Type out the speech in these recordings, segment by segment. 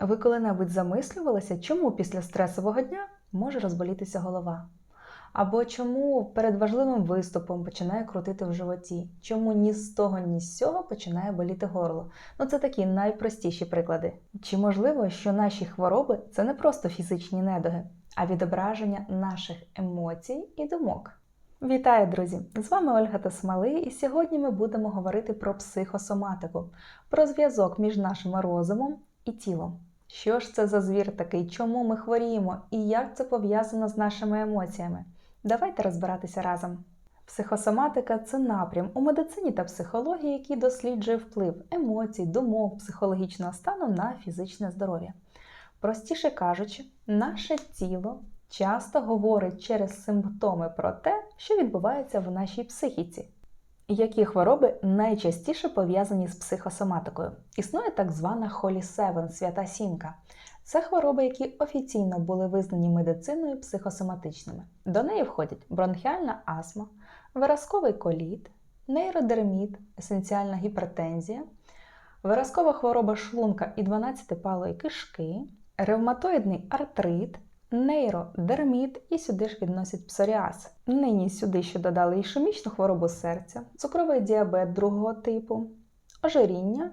Ви коли-небудь замислювалися, чому після стресового дня може розболітися голова? Або чому перед важливим виступом починає крутити в животі? Чому ні з того, ні з сього починає боліти горло? Ну це такі найпростіші приклади. Чи можливо, що наші хвороби це не просто фізичні недуги, а відображення наших емоцій і думок? Вітаю, друзі! З вами Ольга Тасмалий, і сьогодні ми будемо говорити про психосоматику, про зв'язок між нашим розумом і тілом. Що ж це за звір такий, чому ми хворіємо і як це пов'язано з нашими емоціями? Давайте розбиратися разом. Психосоматика це напрям у медицині та психології, який досліджує вплив емоцій, думок, психологічного стану на фізичне здоров'я. Простіше кажучи, наше тіло часто говорить через симптоми про те, що відбувається в нашій психіці. Які хвороби найчастіше пов'язані з психосоматикою? Існує так звана Холі Севен, свята сімка. Це хвороби, які офіційно були визнані медициною психосоматичними. До неї входять бронхіальна астма, виразковий коліт, нейродерміт, есенціальна гіпертензія, виразкова хвороба шлунка і 12-палої кишки, ревматоїдний артрит, нейродерміт і сюди ж відносять псоріаз. Нині сюди ще додали ішемічну хворобу серця, цукровий діабет другого типу, ожиріння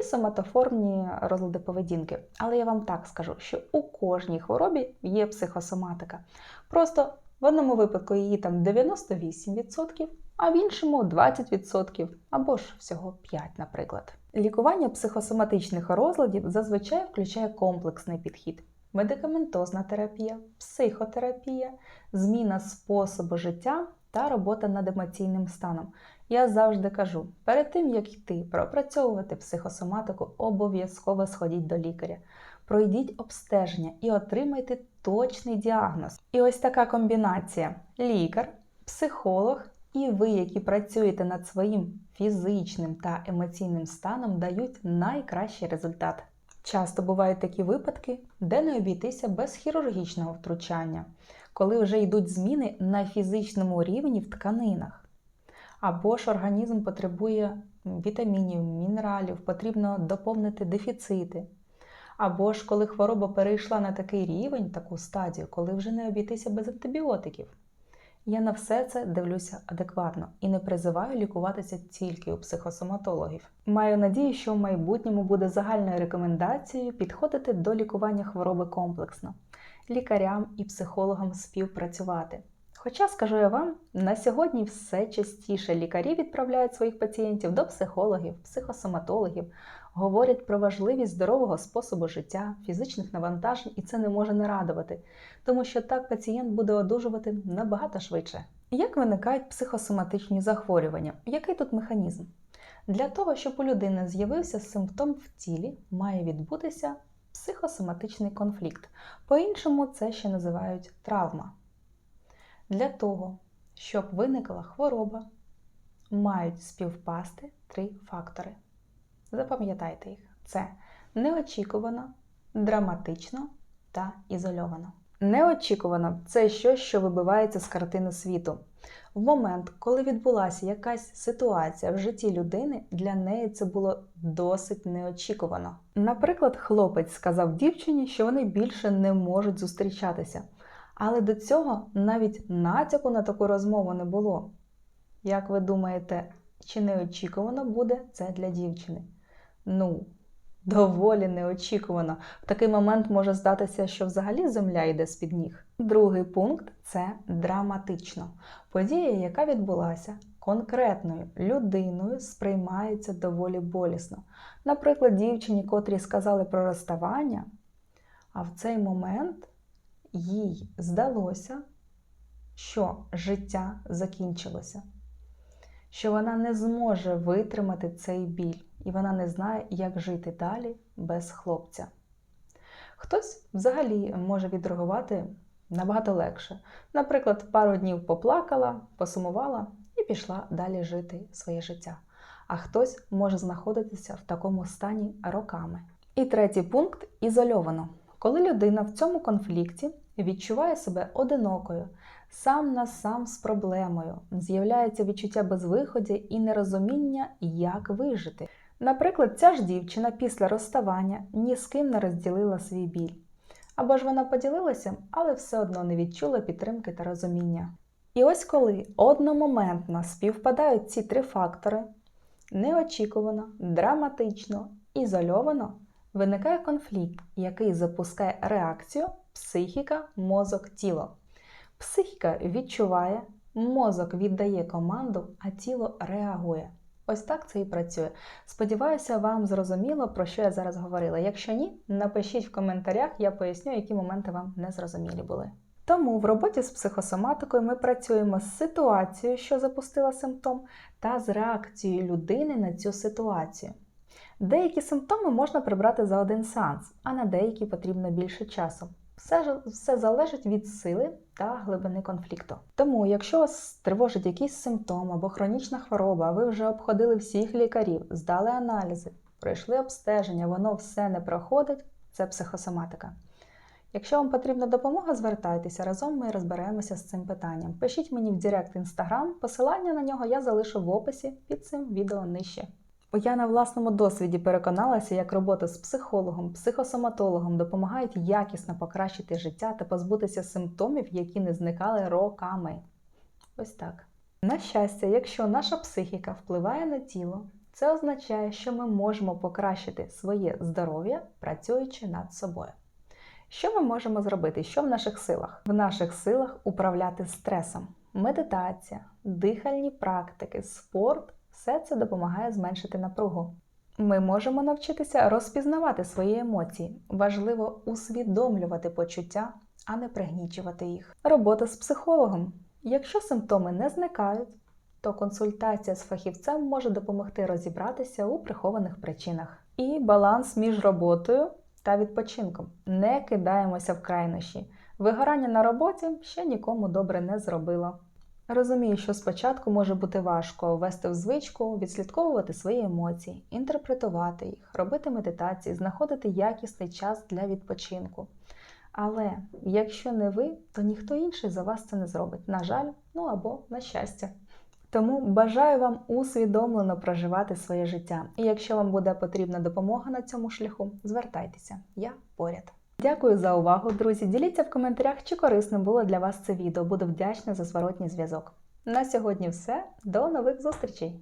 і соматоформні розлади поведінки. Але я вам так скажу, що у кожній хворобі є психосоматика. Просто в одному випадку її там 98%, а в іншому 20% або ж всього 5%, наприклад. Лікування психосоматичних розладів зазвичай включає комплексний підхід медикаментозна терапія, психотерапія, зміна способу життя та робота над емоційним станом. Я завжди кажу: перед тим як йти пропрацьовувати психосоматику, обов'язково сходіть до лікаря. Пройдіть обстеження і отримайте точний діагноз. І ось така комбінація: лікар, психолог і ви, які працюєте над своїм фізичним та емоційним станом, дають найкращий результат. Часто бувають такі випадки, де не обійтися без хірургічного втручання, коли вже йдуть зміни на фізичному рівні в тканинах. Або ж організм потребує вітамінів, мінералів, потрібно доповнити дефіцити. Або ж коли хвороба перейшла на такий рівень, таку стадію, коли вже не обійтися без антибіотиків. Я на все це дивлюся адекватно і не призиваю лікуватися тільки у психосоматологів. Маю надію, що в майбутньому буде загальною рекомендацією підходити до лікування хвороби комплексно, лікарям і психологам співпрацювати. Хоча, скажу я вам, на сьогодні все частіше лікарі відправляють своїх пацієнтів до психологів, психосоматологів, говорять про важливість здорового способу життя, фізичних навантажень, і це не може не радувати, тому що так пацієнт буде одужувати набагато швидше. Як виникають психосоматичні захворювання? Який тут механізм? Для того, щоб у людини з'явився симптом в тілі, має відбутися психосоматичний конфлікт. По-іншому це ще називають травма. Для того, щоб виникла хвороба, мають співпасти три фактори. Запам'ятайте їх: це неочікувано, драматично та ізольовано. Неочікувано це щось, що вибивається з картини світу. В момент, коли відбулася якась ситуація в житті людини, для неї це було досить неочікувано. Наприклад, хлопець сказав дівчині, що вони більше не можуть зустрічатися. Але до цього навіть натяку на таку розмову не було. Як ви думаєте, чи неочікувано буде це для дівчини? Ну, доволі неочікувано. В такий момент може здатися, що взагалі земля йде з-під ніг. Другий пункт це драматично. Подія, яка відбулася конкретною людиною, сприймається доволі болісно. Наприклад, дівчині, котрі сказали про розставання, а в цей момент їй здалося, що життя закінчилося, що вона не зможе витримати цей біль, і вона не знає, як жити далі без хлопця. Хтось взагалі може відреагувати набагато легше. Наприклад, пару днів поплакала, посумувала і пішла далі жити своє життя. А хтось може знаходитися в такому стані роками. І третій пункт ізольовано. Коли людина в цьому конфлікті відчуває себе одинокою, сам на сам з проблемою, з'являється відчуття безвиходя і нерозуміння, як вижити. Наприклад, ця ж дівчина після розставання ні з ким не розділила свій біль. Або ж вона поділилася, але все одно не відчула підтримки та розуміння. І ось коли одномоментно співпадають ці три фактори неочікувано, драматично, ізольовано, виникає конфлікт, який запускає реакцію психіка, мозок, тіло. Психіка відчуває, мозок віддає команду, а тіло реагує. Ось так це і працює. Сподіваюся, вам зрозуміло, про що я зараз говорила. Якщо ні, напишіть в коментарях, я поясню, які моменти вам не зрозумілі були. Тому в роботі з психосоматикою ми працюємо з ситуацією, що запустила симптом, та з реакцією людини на цю ситуацію. Деякі симптоми можна прибрати за один сеанс, а на деякі потрібно більше часу. Все, все залежить від сили та глибини конфлікту. Тому, якщо вас тривожить якийсь симптом або хронічна хвороба, ви вже обходили всіх лікарів, здали аналізи, пройшли обстеження, воно все не проходить, це психосоматика. Якщо вам потрібна допомога, звертайтеся разом ми розберемося з цим питанням. Пишіть мені в Директ Інстаграм, посилання на нього я залишу в описі під цим відео нижче. Бо я на власному досвіді переконалася, як робота з психологом, психосоматологом допомагають якісно покращити життя та позбутися симптомів, які не зникали роками. Ось так. На щастя, якщо наша психіка впливає на тіло, це означає, що ми можемо покращити своє здоров'я, працюючи над собою. Що ми можемо зробити? Що в наших силах? В наших силах управляти стресом. Медитація, дихальні практики, спорт все це допомагає зменшити напругу. Ми можемо навчитися розпізнавати свої емоції. Важливо усвідомлювати почуття, а не пригнічувати їх. Робота з психологом. Якщо симптоми не зникають, то консультація з фахівцем може допомогти розібратися у прихованих причинах. І баланс між роботою та відпочинком. Не кидаємося в крайнощі. Вигорання на роботі ще нікому добре не зробило. Розумію, що спочатку може бути важко ввести в звичку, відслідковувати свої емоції, інтерпретувати їх, робити медитації, знаходити якісний час для відпочинку. Але якщо не ви, то ніхто інший за вас це не зробить. На жаль, ну або на щастя. Тому бажаю вам усвідомлено проживати своє життя. І якщо вам буде потрібна допомога на цьому шляху, звертайтеся, я поряд. Дякую за увагу, друзі. Діліться в коментарях, чи корисним було для вас це відео. Буду вдячна за зворотній зв'язок. На сьогодні все. До нових зустрічей!